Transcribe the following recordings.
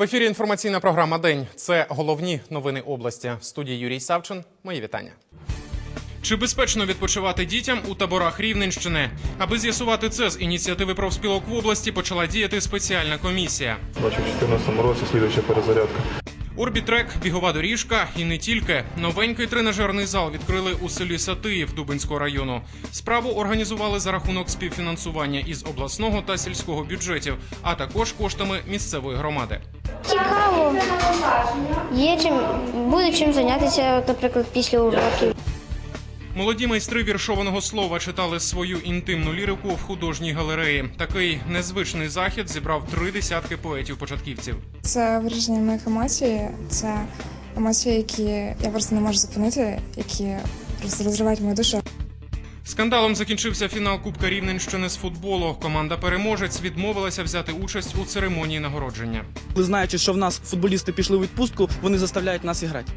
В ефірі інформаційна програма День. Це головні новини області. В студії Юрій Савчин. Мої вітання. Чи безпечно відпочивати дітям у таборах Рівненщини? Аби з'ясувати це з ініціативи профспілок в області почала діяти спеціальна комісія. Бачу, в 2014 році слідуюча перезарядка. Орбітрек, бігова доріжка і не тільки. Новенький тренажерний зал відкрили у селі Сатиїв Дубинського району. Справу організували за рахунок співфінансування із обласного та сільського бюджетів, а також коштами місцевої громади. Цікаво. Є чим буде чим зайнятися, наприклад, після уроків. Молоді майстри віршованого слова читали свою інтимну лірику в художній галереї. Такий незвичний захід зібрав три десятки поетів-початківців. Це вираження моїх емоцій, це емоції, які я просто не можу зупинити, які просто розривають мою душу. Скандалом закінчився фінал Кубка Рівненщини з футболу. Команда переможець відмовилася взяти участь у церемонії нагородження. Ви знаючи, що в нас футболісти пішли у відпустку, вони заставляють нас іграти.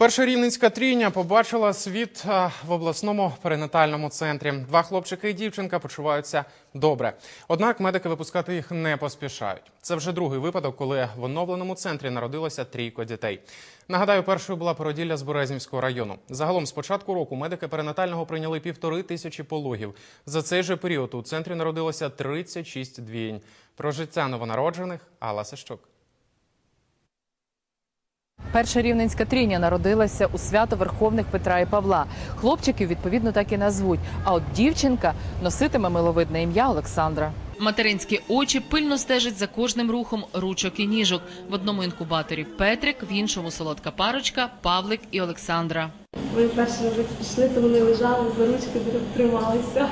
Перша рівненська трійня побачила світ в обласному перинатальному центрі. Два хлопчики і дівчинка почуваються добре. Однак медики випускати їх не поспішають. Це вже другий випадок, коли в оновленому центрі народилося трійко дітей. Нагадаю, першою була породілля з Березнівського району. Загалом з початку року медики перинатального прийняли півтори тисячі пологів. За цей же період у центрі народилося 36 двійень. Про життя новонароджених Алла Сищук. Перша рівненська трійня народилася у свято Верховних Петра і Павла. Хлопчиків відповідно так і назвуть. А от дівчинка носитиме миловидне ім'я Олександра. Материнські очі пильно стежать за кожним рухом ручок і ніжок. В одному інкубаторі Петрик, в іншому солодка парочка, Павлик і Олександра. Ви перший раз пішли, то вони лежали, за ручки трималися.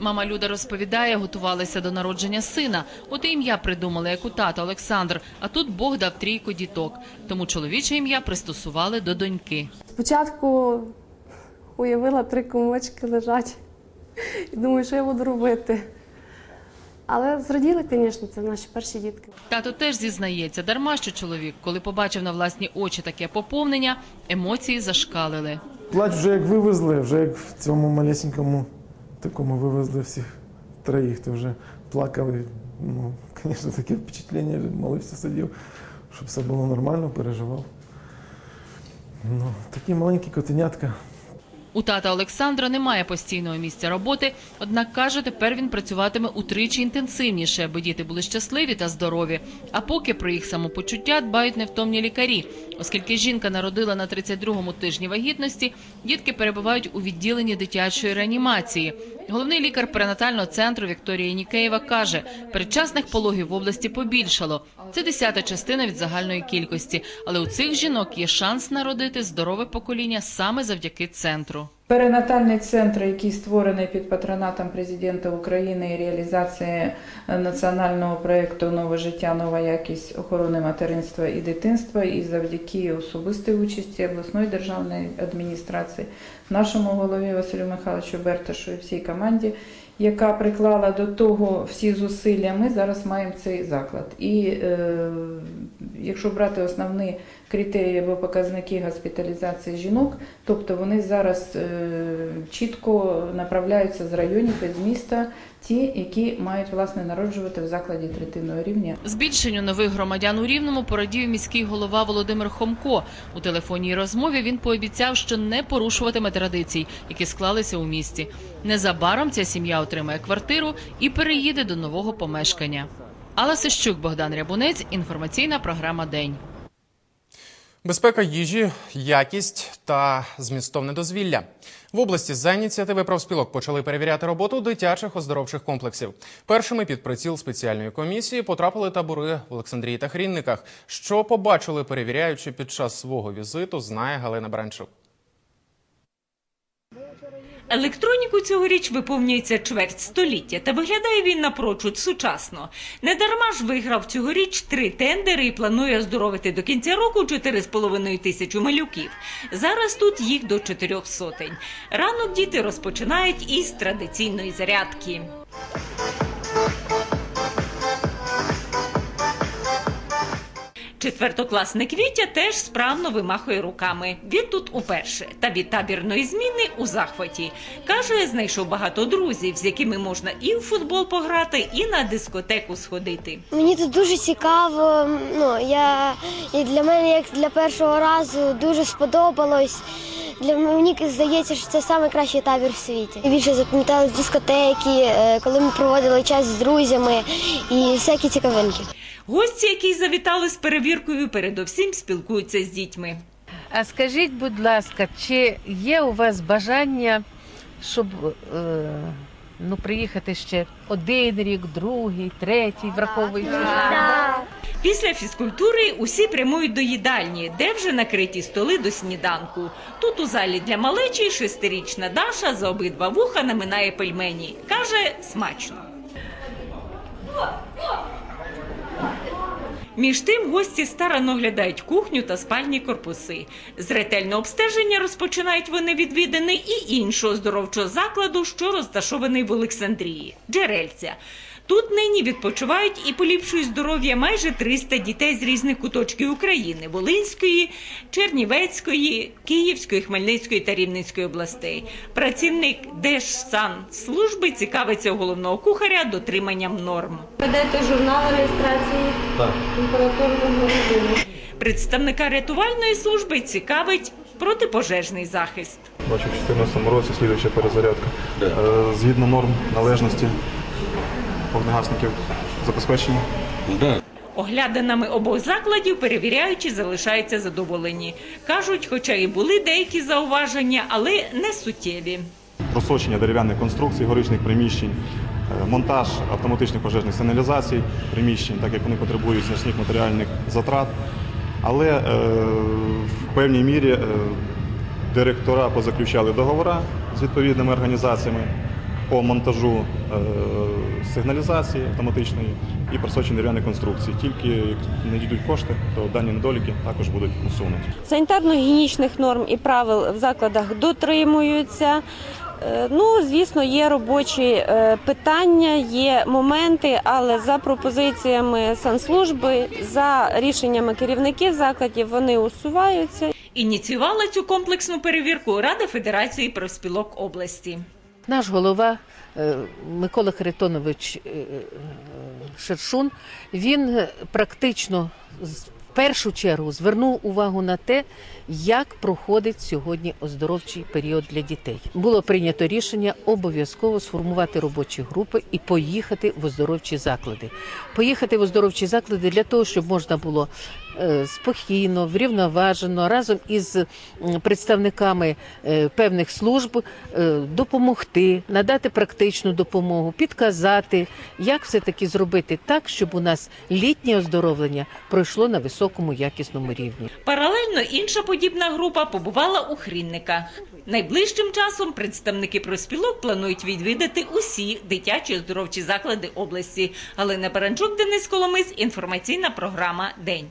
Мама Люда розповідає, готувалися до народження сина. От і ім'я придумали, як у тата Олександр. А тут Бог дав трійку діток. Тому чоловіче ім'я пристосували до доньки. Спочатку уявила три комочки лежать і думаю, що я буду робити. Але зраділи, звісно, це наші перші дітки. Тато теж зізнається, дарма що чоловік, коли побачив на власні очі таке поповнення, емоції зашкалили. Плач вже як вивезли, вже як в цьому малесенькому такому вивезли всіх троїх, то вже плакали. Ну, звісно, таке впечатлення, молився, сидів, щоб все було нормально, переживав. Ну, такі маленькі котенятка. У тата Олександра немає постійного місця роботи, однак каже, тепер він працюватиме утричі інтенсивніше, аби діти були щасливі та здорові. А поки про їх самопочуття дбають невтомні лікарі, оскільки жінка народила на 32-му тижні вагітності, дітки перебувають у відділенні дитячої реанімації. Головний лікар перинатального центру Вікторія Нікеєва каже, передчасних пологів в області побільшало. Це десята частина від загальної кількості, але у цих жінок є шанс народити здорове покоління саме завдяки центру. Перинатальний центр, який створений під патронатом президента України і реалізації е, національного проєкту Нове життя, нова якість охорони материнства і дитинства, і завдяки особистій участі обласної державної адміністрації, нашому голові Василю Михайловичу Берташу і всій команді, яка приклала до того всі зусилля, ми зараз маємо цей заклад. І е, якщо брати основні критерії або показники госпіталізації жінок, тобто вони зараз е, чітко направляються з районів і з міста, ті, які мають власне народжувати в закладі третинного рівня. Збільшенню нових громадян у Рівному порадів міський голова Володимир Хомко. У телефонній розмові він пообіцяв, що не порушуватиме традицій, які склалися у місті. Незабаром ця сім'я отримає квартиру і переїде до нового помешкання. Алла Сищук, Богдан Рябунець. Інформаційна програма День. Безпека їжі, якість та змістовне дозвілля в області за ініціативи профспілок почали перевіряти роботу дитячих оздоровчих комплексів. Першими під приціл спеціальної комісії потрапили табори в Олександрії та Хрінниках. Що побачили, перевіряючи під час свого візиту, знає Галина Бранчук. Електроніку цьогоріч виповнюється чверть століття, та виглядає він напрочуд сучасно. Недарма ж виграв цьогоріч три тендери і планує оздоровити до кінця року 4,5 тисячі малюків. Зараз тут їх до чотирьох сотень. Ранок діти розпочинають із традиційної зарядки. Четвертокласник Вітя теж справно вимахує руками. Він тут уперше. Та від табірної зміни у захваті. Каже, знайшов багато друзів, з якими можна і в футбол пограти, і на дискотеку сходити. Мені тут дуже цікаво. Ну я і для мене, як для першого разу, дуже сподобалось. Для мені здається, що це найкращий табір в світі. Більше запам'ятали дискотеки, е, коли ми проводили час з друзями і всякі цікавинки. Гості, які завітали з перевіркою, передовсім спілкуються з дітьми. А скажіть, будь ласка, чи є у вас бажання, щоб е, ну, приїхати ще один рік, другий, третій, враховуючи? Після фізкультури усі прямують до їдальні, де вже накриті столи до сніданку. Тут у залі для малечі шестирічна Даша за обидва вуха наминає пельмені. Каже, смачно. Між тим гості старано оглядають кухню та спальні корпуси. З ретельного обстеження розпочинають вони відвідини і іншого здоровчого закладу, що розташований в Олександрії Джерельця. Тут нині відпочивають і поліпшують здоров'я майже 300 дітей з різних куточків України Волинської, Чернівецької, Київської, Хмельницької та Рівненської областей. Працівник Держсанслужби цікавиться у головного кухаря дотриманням норм. Ведете журнал реєстрації температурного режиму. Представника рятувальної служби цікавить протипожежний захист. Бачу, в 2014 році слідуюча перезарядка. Е, Згідно норм належності вогнегасників забезпечені. Оглядинами обох закладів перевіряючи залишаються задоволені. Кажуть, хоча і були деякі зауваження, але не суттєві. Просочення дерев'яних конструкцій, горичних приміщень, е, монтаж автоматичних пожежних сигналізацій приміщень, так як вони потребують значних матеріальних затрат. Але е, в певній мірі е, директора позаключали договори з відповідними організаціями по монтажу е, сигналізації автоматичної і просочення дерев'яних конструкцій. Тільки як надійдуть кошти, то дані недоліки також будуть усунуті. Санітарно-гігієнічних норм і правил в закладах дотримуються. Е, Ну, звісно, є робочі е, питання, є моменти, але за пропозиціями санслужби, за рішеннями керівників закладів вони усуваються. Ініціювала цю комплексну перевірку Рада Федерації профспілок області. Наш голова е, Микола Харитонович е, е, Шершун, він практично в першу чергу звернув увагу на те, як проходить сьогодні оздоровчий період для дітей. Було прийнято рішення обов'язково сформувати робочі групи і поїхати в оздоровчі заклади. Поїхати в оздоровчі заклади для того, щоб можна було спокійно, врівноважено разом із представниками е, певних служб е, допомогти, надати практичну допомогу, підказати, як все таки зробити так, щоб у нас літнє оздоровлення пройшло на високому якісному рівні. Паралельно інша подібна група побувала у Хрінниках. Найближчим часом представники профспілок планують відвідати усі дитячі оздоровчі заклади області. Галина Баранчук, Денис Коломис, інформаційна програма День.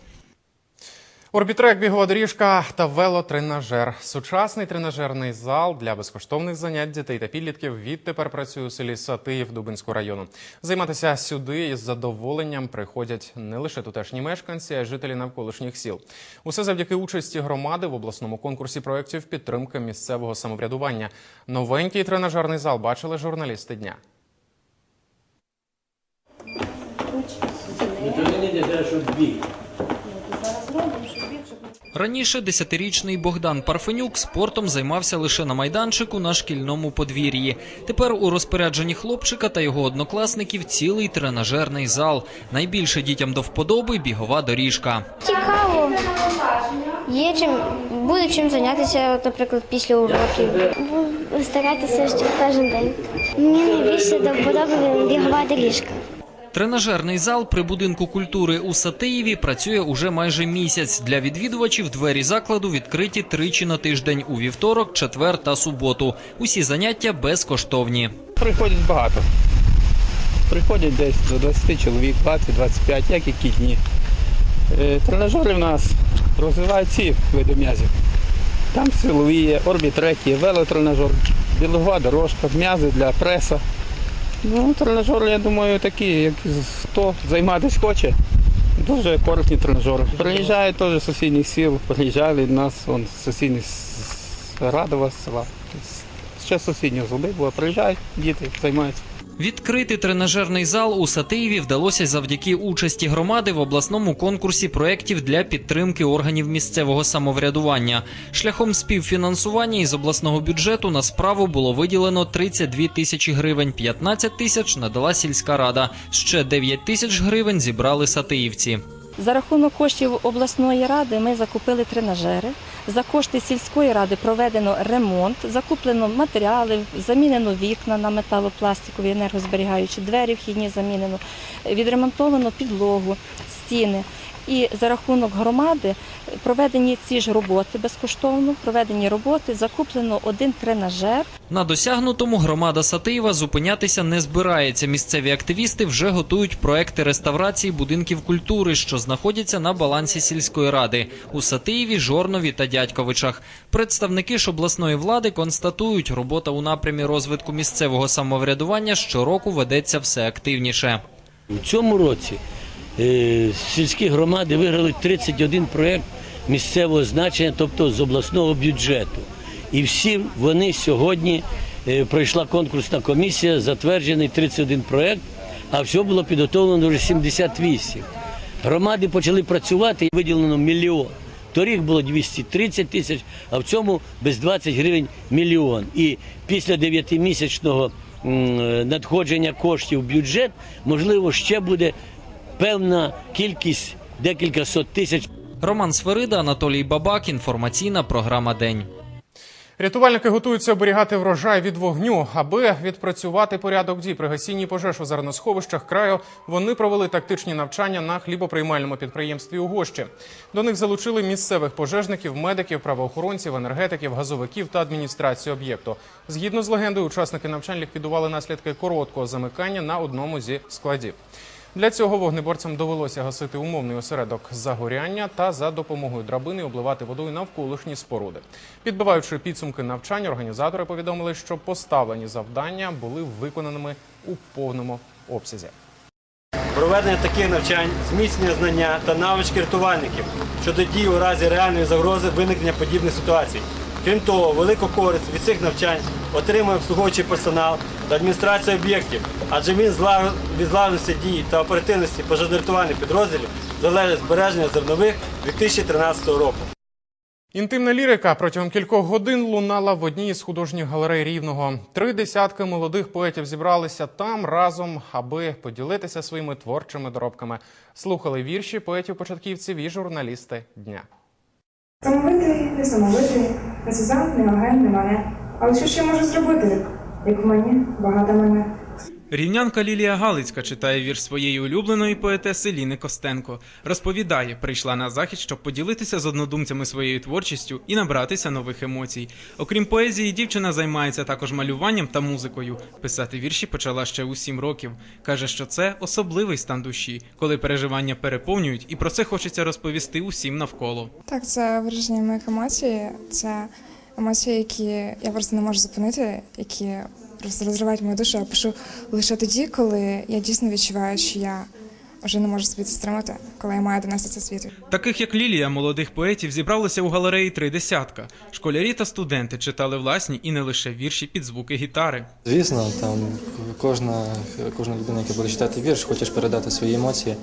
Орбітрек, бігова доріжка та велотренажер. Сучасний тренажерний зал для безкоштовних занять дітей та підлітків відтепер працює у селі Сатиїв Дубинського району. Займатися сюди із задоволенням приходять не лише тутешні мешканці, а й жителі навколишніх сіл. Усе завдяки участі громади в обласному конкурсі проєктів підтримки місцевого самоврядування. Новенький тренажерний зал бачили журналісти дня. Раніше десятирічний Богдан Парфенюк спортом займався лише на майданчику на шкільному подвір'ї. Тепер у розпорядженні хлопчика та його однокласників цілий тренажерний зал. Найбільше дітям до вподоби бігова доріжка. Цікаво. Є чим буде чим зайнятися, наприклад, після уроків. Старатися ще кожен день. Мені найбільше до вподоби бігова доріжка. Тренажерний зал при будинку культури у Сатиєві працює уже майже місяць. Для відвідувачів двері закладу відкриті тричі на тиждень у вівторок, четвер та суботу. Усі заняття безкоштовні. Приходять багато. Приходять десь до 20 чоловік, 20-25, як які дні. Е, Тренажери в нас розвивають ці види м'язів. Там силові є, орбітрек є, велотренажер, білова дорожка, м'язи для преса. Ну, тренажери, я думаю, такі, як хто займатися хоче, Дуже корисні тренажери. Приїжджають теж з сусідніх сіл, приїжджали до нас, сусідні з Радова села. Ще з сусіднього бо приїжджають, діти займаються. Відкрити тренажерний зал у Сатиєві вдалося завдяки участі громади в обласному конкурсі проєктів для підтримки органів місцевого самоврядування. Шляхом співфінансування із обласного бюджету на справу було виділено 32 тисячі гривень, 15 тисяч надала сільська рада. Ще 9 тисяч гривень зібрали сатиївці. За рахунок коштів обласної ради ми закупили тренажери. За кошти сільської ради проведено ремонт, закуплено матеріали, замінено вікна на металопластикові енергозберігаючі, двері вхідні замінено, відремонтовано підлогу, стіни. І за рахунок громади проведені ці ж роботи безкоштовно, проведені роботи, закуплено один тренажер. На досягнутому громада Сатиєва зупинятися не збирається. Місцеві активісти вже готують проекти реставрації будинків культури, що знаходяться на балансі сільської ради у Сатиєві, Жорнові та Дядьковичах. Представники ж обласної влади констатують, робота у напрямі розвитку місцевого самоврядування щороку ведеться все активніше. У цьому році сільські громади виграли 31 проєкт місцевого значення, тобто з обласного бюджету. І всі вони сьогодні е, пройшла конкурсна комісія, затверджений 31 проєкт, а всього було підготовлено вже 78. Громади почали працювати і виділено мільйон. Торік було 230 тисяч, а в цьому без 20 гривень мільйон. І після 9-місячного надходження коштів в бюджет, можливо, ще буде певна кількість, декілька сот тисяч. Роман Сверида, Анатолій Бабак. Інформаційна програма День. Рятувальники готуються оберігати врожай від вогню, аби відпрацювати порядок дій при гасінні пожеж у зерносховищах краю. Вони провели тактичні навчання на хлібоприймальному підприємстві у Гощі. До них залучили місцевих пожежників, медиків, правоохоронців, енергетиків, газовиків та адміністрацію об'єкту. Згідно з легендою, учасники навчань ліквідували наслідки короткого замикання на одному зі складів. Для цього вогнеборцям довелося гасити умовний осередок загоряння та за допомогою драбини обливати водою навколишні споруди. Підбиваючи підсумки навчань, організатори повідомили, що поставлені завдання були виконаними у повному обсязі. Проведення таких навчань, зміцнення знання та навички рятувальників щодо дій у разі реальної загрози виникнення подібних ситуацій. Крім того, велику користь від цих навчань отримує обслуговуючий персонал та адміністрація об'єктів, адже він від злагодженості дій та оперативності пожежно-рятувальних підрозділів залежить збереження зернових 2013 року. Інтимна лірика протягом кількох годин лунала в одній із художніх галерей Рівного. Три десятки молодих поетів зібралися там разом, аби поділитися своїми творчими доробками. Слухали вірші поетів-початківців і журналісти дня. Самовитий, несамовитий, не Сюзан, не Маген, не мене. Але що ще можу зробити, як в мені багато мене? Рівнянка Лілія Галицька читає вірш своєї улюбленої поетеси Ліни Костенко. Розповідає, прийшла на захід, щоб поділитися з однодумцями своєю творчістю і набратися нових емоцій. Окрім поезії, дівчина займається також малюванням та музикою. Писати вірші почала ще у сім років. каже, що це особливий стан душі, коли переживання переповнюють, і про це хочеться розповісти усім навколо. Так, це вираження моїх емоцій. Це емоції, які я просто не можу зупинити, які просто розривають мою душу. Я пишу лише тоді, коли я дійсно відчуваю, що я вже не можу собі це стримати, коли я маю донести це світу. Таких як Лілія, молодих поетів зібралося у галереї три десятка. Школярі та студенти читали власні і не лише вірші під звуки гітари. Звісно, там кожна, кожна людина, яка буде читати вірш, хоче передати свої емоції.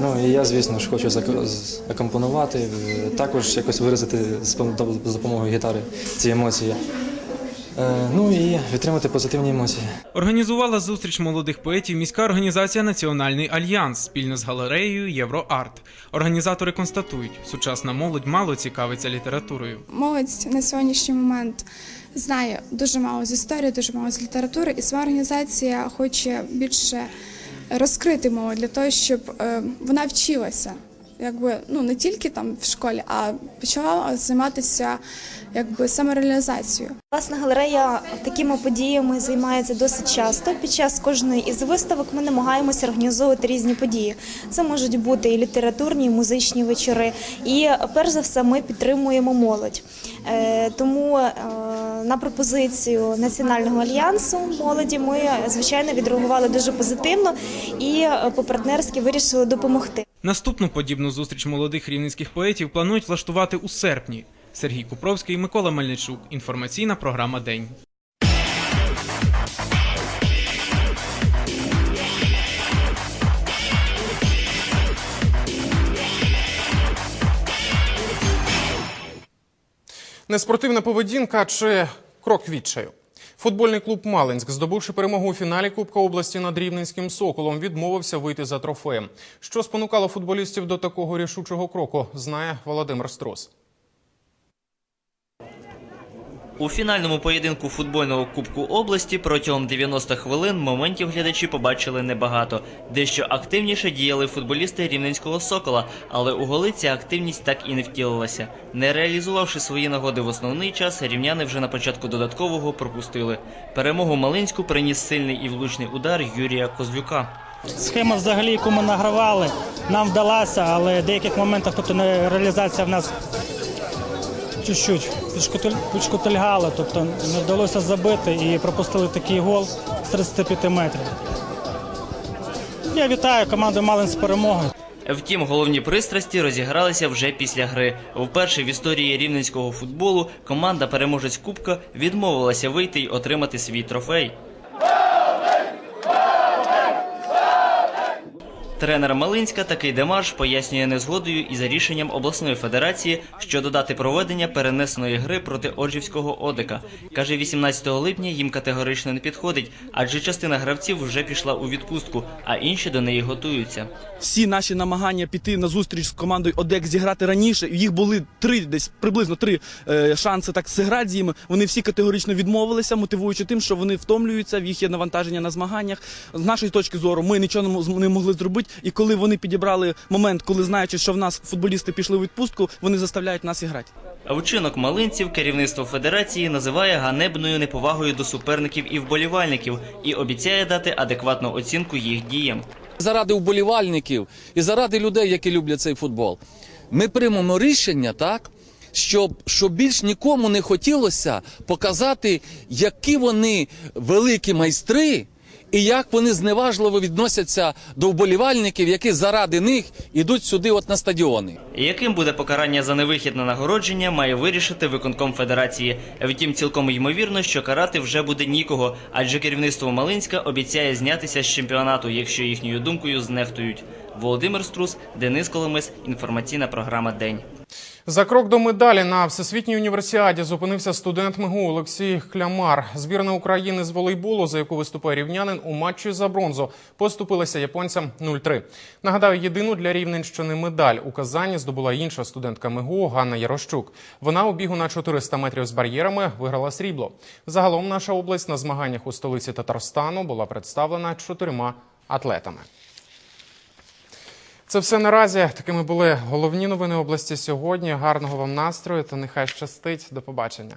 Ну і я, звісно ж, хочу зак- з- акомпонувати, е, також якось виразити з пом- допомогою гітари ці емоції. Е, Ну і відтримати позитивні емоції. Організувала зустріч молодих поетів міська організація Національний альянс спільно з галереєю Євроарт. Організатори констатують, сучасна молодь мало цікавиться літературою. Молодь на сьогоднішній момент знає дуже мало з історії, дуже мало з літератури, і своя організація хоче більше розкрити молодь для того, щоб е, вона вчилася. Якби ну не тільки там в школі, а почала займатися якби самореалізацією. Власна галерея такими подіями займається досить часто. Під час кожної із виставок ми намагаємося організовувати різні події. Це можуть бути і літературні, і музичні вечори. І перш за все, ми підтримуємо молодь. Е, Тому е, на пропозицію Національного альянсу молоді ми звичайно відреагували дуже позитивно і е, по-партнерськи вирішили допомогти. Наступну подібну зустріч молодих рівненських поетів планують влаштувати у серпні. Сергій Купровський, Микола Мельничук. Інформаційна програма День. Неспортивна поведінка чи крок відчаю. Футбольний клуб Малинськ, здобувши перемогу у фіналі Кубка області над Рівненським Соколом, відмовився вийти за трофеєм. Що спонукало футболістів до такого рішучого кроку, знає Володимир Струс. У фінальному поєдинку футбольного кубку області протягом 90 хвилин моментів глядачі побачили небагато. Дещо активніше діяли футболісти рівненського сокола, але у голи ця активність так і не втілилася. Не реалізувавши свої нагоди в основний час, рівняни вже на початку додаткового пропустили. Перемогу Малинську приніс сильний і влучний удар Юрія Козлюка. Схема взагалі, яку ми награвали, нам вдалася, але в деяких моментах тобто, реалізація в нас чуть-чуть підшкотуль- тобто не вдалося забити і пропустили такий гол з 35 метрів. Я вітаю команду Малин з перемогою. Втім, головні пристрасті розігралися вже після гри. Вперше в історії рівненського футболу команда переможець Кубка відмовилася вийти й отримати свій трофей. Тренер Малинська такий демарш пояснює незгодою із рішенням обласної федерації щодо дати проведення перенесеної гри проти Оджівського Одика. Каже, 18 липня їм категорично не підходить, адже частина гравців вже пішла у відпустку, а інші до неї готуються. Всі наші намагання піти на зустріч з командою ОДЕК зіграти раніше. Їх були три, десь приблизно три е, шанси так зіграти з ними. Вони всі категорично відмовилися, мотивуючи тим, що вони втомлюються, в їх є навантаження на змаганнях. З нашої точки зору, ми нічого не могли зробити. І коли вони підібрали момент, коли знаючи, що в нас футболісти пішли у відпустку, вони заставляють нас іграти. А Вчинок малинців керівництво федерації називає ганебною неповагою до суперників і вболівальників і обіцяє дати адекватну оцінку їх діям. заради вболівальників і заради людей, які люблять цей футбол. Ми приймемо рішення, так, щоб, щоб більш нікому не хотілося показати, які вони великі майстри. І як вони зневажливо відносяться до вболівальників, які заради них ідуть сюди, от на стадіони. Яким буде покарання за невихід на нагородження, має вирішити виконком федерації. Втім, цілком ймовірно, що карати вже буде нікого, адже керівництво Малинська обіцяє знятися з чемпіонату, якщо їхньою думкою знехтують. Володимир Струс, Денис Коломис, інформаційна програма День. За крок до медалі на всесвітній універсіаді зупинився студент МИГУ Олексій Клямар. Збірна України з волейболу, за яку виступає рівнянин, у матчі за бронзу поступилася японцям 0-3. Нагадаю, єдину для Рівненщини медаль у Казані здобула інша студентка МИГУ Ганна Ярощук. Вона у бігу на 400 метрів з бар'єрами виграла срібло. Загалом наша область на змаганнях у столиці Татарстану була представлена чотирма атлетами. Це все наразі. Такими були головні новини області сьогодні. Гарного вам настрою та нехай щастить. До побачення.